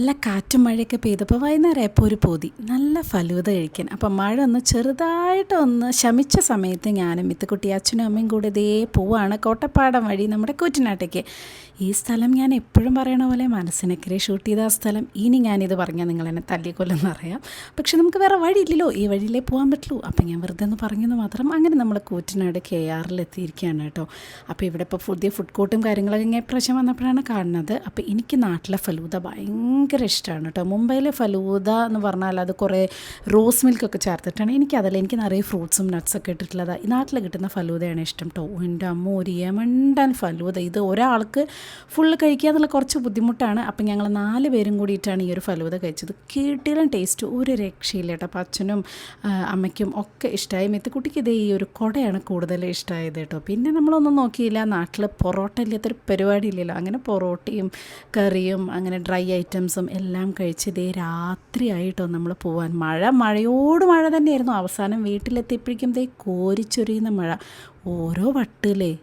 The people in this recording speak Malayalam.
നല്ല കാറ്റും മഴയൊക്കെ പെയ്തപ്പോൾ വൈകുന്നേരം ആയപ്പോൾ ഒരു പൊതി നല്ല ഫലൂത കഴിക്കാൻ. അപ്പം മഴ ഒന്ന് ചെറുതായിട്ടൊന്ന് ശമിച്ച സമയത്ത് ഞാനും മിത്തുക്കുട്ടി അച്ഛനും അമ്മയും കൂടെ ഇതേ പോവാണ് കോട്ടപ്പാടം വഴി നമ്മുടെ കൂറ്റനാട്ടേക്ക്. ഈ സ്ഥലം ഞാൻ എപ്പോഴും പറയണ പോലെ മനസ്സിനക്കരെ ഷൂട്ട് ചെയ്ത ആ സ്ഥലം. ഇനി ഞാനിത് പറഞ്ഞാൽ നിങ്ങൾ എന്നെ തല്ലിക്കൊല്ലെന്ന് അറിയാം. പക്ഷെ നമുക്ക് വേറെ വഴിയില്ലല്ലോ. ഈ വഴിയിലേ പോകാൻ പറ്റുള്ളൂ. അപ്പം ഞാൻ വെറുതെ ഒന്ന് പറഞ്ഞെന്ന് മാത്രം അങ്ങനെ നമ്മൾ കൂറ്റനാട് കെ ആറിൽ എത്തിയിരിക്കുകയാണ് കേട്ടോ. അപ്പോൾ ഇവിടെ ഇപ്പോൾ പുതിയ ഫുഡ് കോർട്ടും കാര്യങ്ങളൊക്കെ ഇങ്ങനെ പ്രശ്നം വന്നപ്പോഴാണ് കാണുന്നത്. അപ്പോൾ എനിക്ക് നാട്ടിലെ ഫലൂത ഭയങ്കര ഇഷ്ടമാണ് കേട്ടോ. മുംബൈയിലെ ഫലൂദ എന്ന് പറഞ്ഞാൽ അത് കുറേ റോസ് മിൽക്കൊക്കെ ചേർത്തിട്ടാണ് എനിക്കതല്ല എനിക്ക് നിറയെ ഫ്രൂട്ട്സും നട്ട്സൊക്കെ ഇട്ടിട്ടുള്ളത്. ഈ നാട്ടിൽ കിട്ടുന്ന ഫലൂദയാണ് ഇഷ്ടം കേട്ടോ. എന്റെ അമ്മ ഒരു യമണ്ടൻ ഫലൂദ. ഇത് ഒരാൾക്ക് ഫുള്ള് കഴിക്കുക എന്നുള്ള കുറച്ച് ബുദ്ധിമുട്ടാണ്. അപ്പം ഞങ്ങൾ നാല് പേരും കൂടിയിട്ടാണ് ഈ ഒരു ഫലൂദ കഴിച്ചത്. കിട്ടിയാലും ടേസ്റ്റ് ഒരു രക്ഷയില്ല കേട്ടോ. അപ്പം അച്ഛനും അമ്മയ്ക്കും ഒക്കെ ഇഷ്ടമായി. മെത്തിക്കുട്ടിക്ക് ഇതേ ഈ ഒരു കുടയാണ് കൂടുതൽ ഇഷ്ടമായത് കേട്ടോ. പിന്നെ നമ്മളൊന്നും നോക്കിയില്ല. നാട്ടിൽ പൊറോട്ട ഇല്ലാത്തൊരു പരിപാടി ഇല്ലല്ലോ. അങ്ങനെ പൊറോട്ടയും കറിയും അങ്ങനെ ഡ്രൈ ഐറ്റംസും എല്ലാം കഴിച്ച് ഇതേ രാത്രിയായിട്ടോ നമ്മൾ പോവാൻ. മഴ മഴയോട് മഴ തന്നെയായിരുന്നു. അവസാനം വീട്ടിലെത്തിയപ്പോഴേക്കും ദേ കോരിച്ചൊരിയുന്ന മഴ. ഓരോ വട്ടിലേ